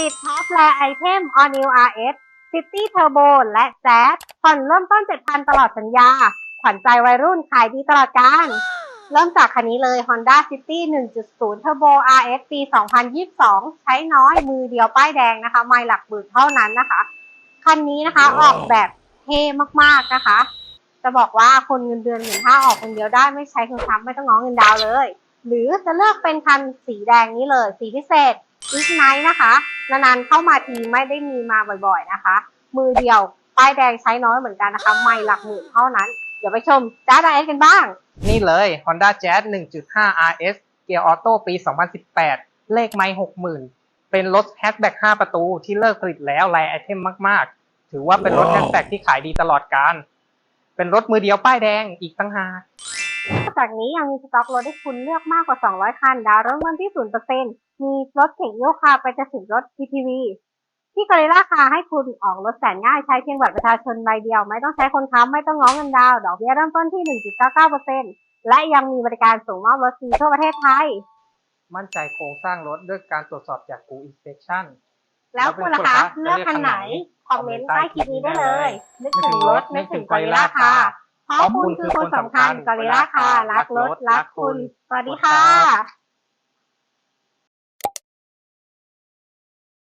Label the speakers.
Speaker 1: ติดท็อปแลไอเทม All New RS City Turbo และแจ๊สผ่อนเริ่มต้น 7,000 ตลอดสัญญา ขวัญใจวัยรุ่นขายดีตลอดการ เริ่มจากคันนี้เลย Honda City 1.0 Turbo RS ปี 2022 ใช้น้อยมือเดียวป้ายแดงนะคะ ไม่หลักหมื่นเท่านั้นนะคะ คันนี้นะคะออกแบบเท่มากๆนะคะ จะบอกว่าคนเงินเดือนหมื่นห้าออกคนเดียวได้ไม่ใช้คุณทำไม่ต้องง้อเงินดาวน์เลย หรือจะเลือกเป็นคันสีแดงนี้เลย สีพิเศษ อิกไนท์นะคะนานๆเข้ามาทีไม่ได้มีมาบ่อยๆนะคะ มือเดียวป้ายแดงใช้น้อยเหมือนกันนะคะ ไม่หลักหมื่นเท่านั้น เดี๋ยวไปชมจ้าไดเอสกันบ้าง
Speaker 2: นี่เลย Honda Jazz 1.5 RS เกียร์ออโต้ปี 2018 เลขไม่60,000 เป็นรถแฮชแบ็ก5ประตูที่เลิกผลิตแล้วลายไอเทมมากๆ ถือว่าเป็นรถแฮชแบ็กที่ขายดีตลอดการ เป็นรถมือเดียวป้ายแดงอีกตั้งหาก
Speaker 1: นอก จากนี้ยังมีสต็อกรถให้คุณเลือกมากกว่า 200 คัน ดาวน์เริ่มต้นที่ 0%มีรถเก่งโยคาไปจนถึงรถ PTV ที่กอริล่าคาให้คุณออกรถแสนง่ายใช้เพียงบัตรประชาชนใบเดียว ไม่ต้องใช้คนค้ำไม่ต้องง้อเงินดาวน์ดอกเบี้ยเริ่มต้นที่ 1.99%และยังมีบริการส่งมอบรถฟรีทั่วประเทศไทย
Speaker 2: มั่นใจโครงสร้างรถด้วยการตรวจสอบจาก Go Inspection
Speaker 1: แล้วคุณล่ะคะเลือกคันไหน คอมเมนต์ใต้คลิปนี้ได้เลย นึกถึงรถนึกถึงกอริล่าคา เพราะคุณคือคนสำคัญกอริล่าค่ะ รักรถ รักคุณ สวัสดีค่ะ